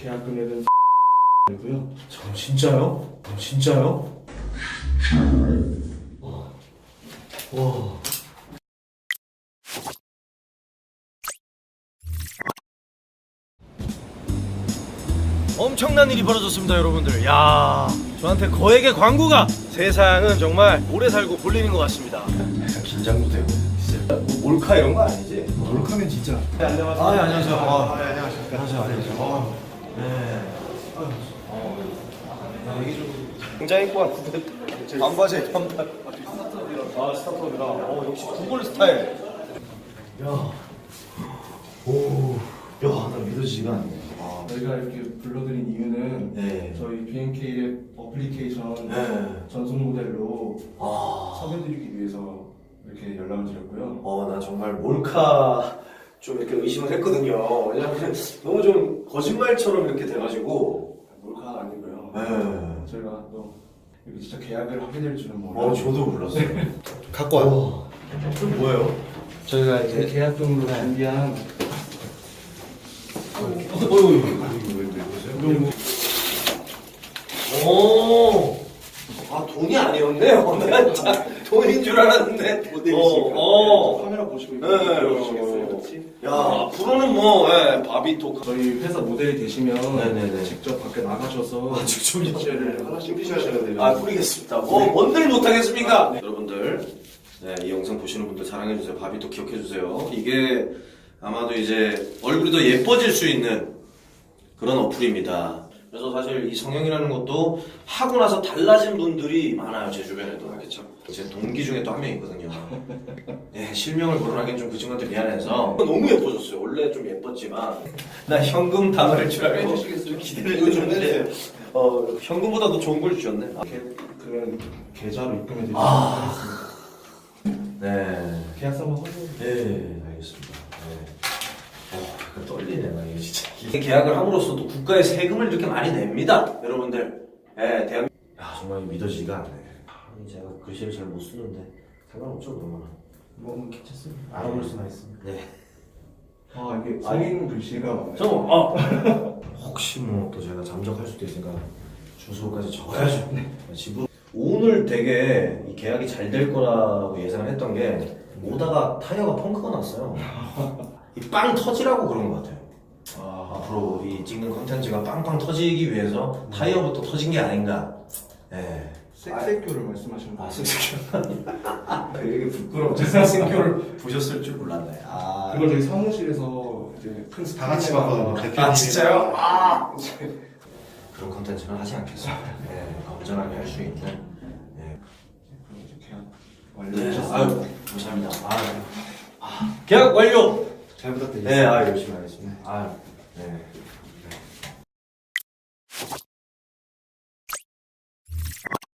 계약 금액은 이고요. 저 진짜요? 저 진짜요? 와. 와. 엄청난 일이 벌어졌습니다, 여러분들. 야, 저한테 거액의 광고가 세상은 정말 오래 살고 볼리는 것 같습니다. 약간 긴장도 되고 뭐 몰카 이런 거 아니지? 몰카면 진짜. 아, 예, 안녕하세요. 아, 예, 안녕하세요. 안녕하세요. 안녕하세요. 아, 네. 아, 굉장히 입고 왔는데 반바지에 반바. 아, 스타트업이라. 어, 역시 구글 스타일. 야. 오. 야, 나 믿어지지가 않네. 아. 저희가 이렇게 불러드린 이유는 네. 저희 BNK 어플리케이션 네. 전속 모델로 아. 섭외드리기 위해서 이렇게 연락을 드렸고요. 어, 나 정말 몰카 좀 이렇게 의심을 했거든요. 왜냐면 너무 좀 거짓말처럼 이렇게 돼가지고. 몰카가 아니고요. 네. 저희가 또 이렇게 진짜 계약을 하게 될 줄은 몰랐어요. 어, 저도 몰랐어요. 갖고 와요. 저 뭐예요? 저희가 제 이제 계약금으로 준비한 어휴, 오. 아, 돈이 아니었네요. 내가 진짜 돈인 줄 알았는데. 모델이시니까 어, 어. 카메라 보시고 네. 들어주시겠어요, 같이? 야, 앞으로는 뭐, 예, 바비토. 저희 회사 모델이 되시면 네네네. 직접 밖에 나가셔서 아, 직접요? 를 하나씩 뿌리셔야 돼요. 아, 뿌리겠습니다. 뭐, 뭔들 못하겠습니까? 여러분들, 네, 이 영상 보시는 분들 사랑해주세요. 바비토 기억해주세요. 이게 아마도 이제 얼굴이 더 예뻐질 수 있는 그런 어플입니다. 그래서 사실 이 성형이라는 것도 하고 나서 달라진 분들이 많아요, 제 주변에도. 그렇죠. 제 동기 중에 또 한 명 있거든요. 예, 실명을 거론하기엔 좀 그 친구한테 미안해서. 너무 예뻐졌어요. 원래 좀 예뻤지만. 나 현금 당할 줄 알고 해주시겠어요? 기대를 해줬는데, 어, 현금보다 더 좋은 걸 주셨네. 아, 이렇게 그러면 계좌로 입금해 드리도록 아. 네. 계약서 한번 확인해 주세요. 네, 알겠습니다. 네. 떨리네, 나 이거 진짜. 계약을 함으로써도 국가에 세금을 이렇게 많이 냅니다, 여러분들. 네, 대한. 야, 정말 믿어지지가 않네. 아니, 제가 글씨를 잘 못 쓰는데 상관없죠, 그러면. 뭐 괜찮습니다. 알아볼 수만 있습니다. 네. 아 이게 성인 글씨가 많아요. 저, 어. 혹시 뭐 또 제가 잠적할 수도 있으니까 주소까지 적어야죠. 지금 오늘 되게 이 계약이 잘 될 거라고 예상을 했던 게 오다가 타이어가 펑크가 났어요. 이 빵 터지라고 그런 것 같아요. 아, 앞으로 이 찍는 컨텐츠가 빵빵 터지기 위해서 타이어부터 터진 게 아닌가. 예. 섹섹교를 말씀하시는 아, 거예요. 승승교. 되게 부끄럽죠. 승승교를 보셨을 줄 몰랐네. 아. 그걸 저희 사무실에서 이제 큰 스타 다 같이 봤거든요. 아, 진짜요? 아. 그런 컨텐츠는 하지 않겠습니다. 예, 건전하게 할 수 있는. 예. 이제 계약 네, 완료하셨어요. 아유, 감사합니다. 아, 아, 계약 완료! 잘 부탁드립니다. 네, 아, 열심히 하겠습니다. 아, 네.